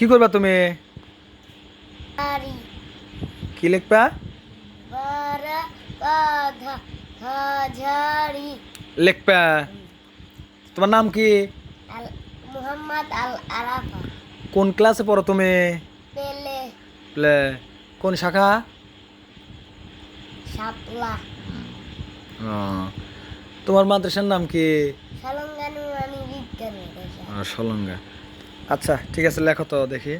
কি করবা তুমি? কি লিখবা? লিখবা। তোমার নাম কি? মুহাম্মদ আল আরাফা। কোন ক্লাসে পড়ো তুমি? পেলে। প্লে। কোন শাখা? শাপলা। তোমার মাদ্রাসার নাম কি? সালঙ্গানু আমি বিজ্ঞান সলঙ্গা। আচ্ছা ঠিক আছে লেখো তো দেখি।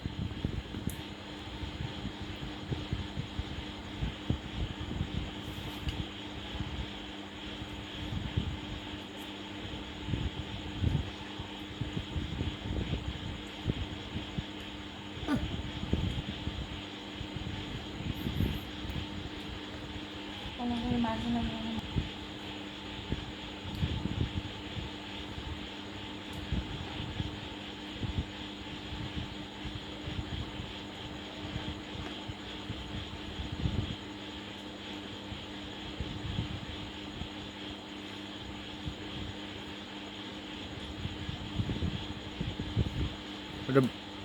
এটা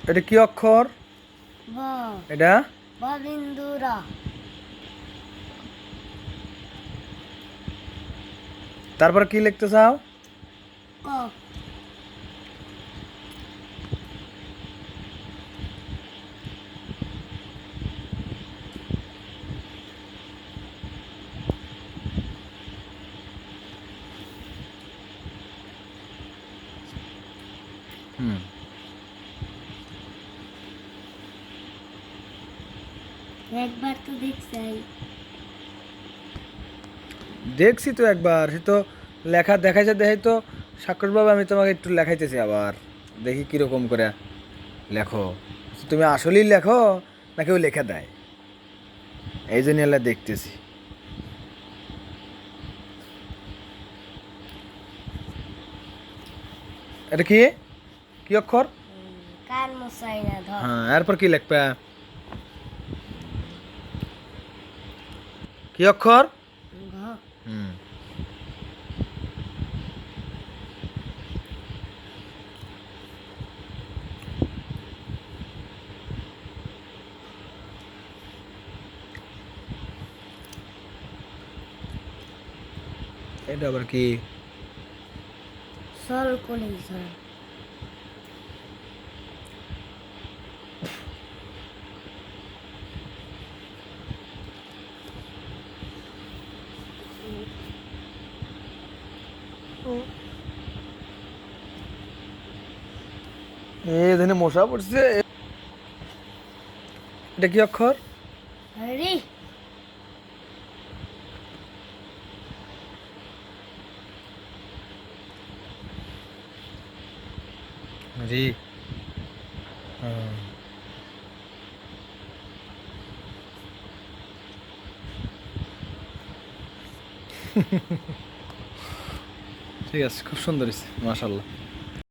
এটা কি অক্ষর? এটা? তারপর কি লিখতে চাও? হুম। একবার তো দেখছাই। দেখছি তো একবার সে তো লেখা দেখাইছে দেখাই তো। সাক্ষর বাবা আমি তোমাকে একটু লেখাইতেছি আবার দেখি কীরকম করে লেখো। তুমি আসলেই লেখো না কেউ লেখা দেয়? এই জন্য এলা দেখতেছি। এটা কি? কি অক্ষর? হ্যাঁ এরপর কি লিখবা? কি অক্ষর? ঘ হুম। এটা আবার কি? সল কলি সল এখানে মশা পড়ছে এটা কি অক্ষর রি জি হ্যাঁ। ঠিক আছে খুব সুন্দর হয়েছে মাশাল্লাহ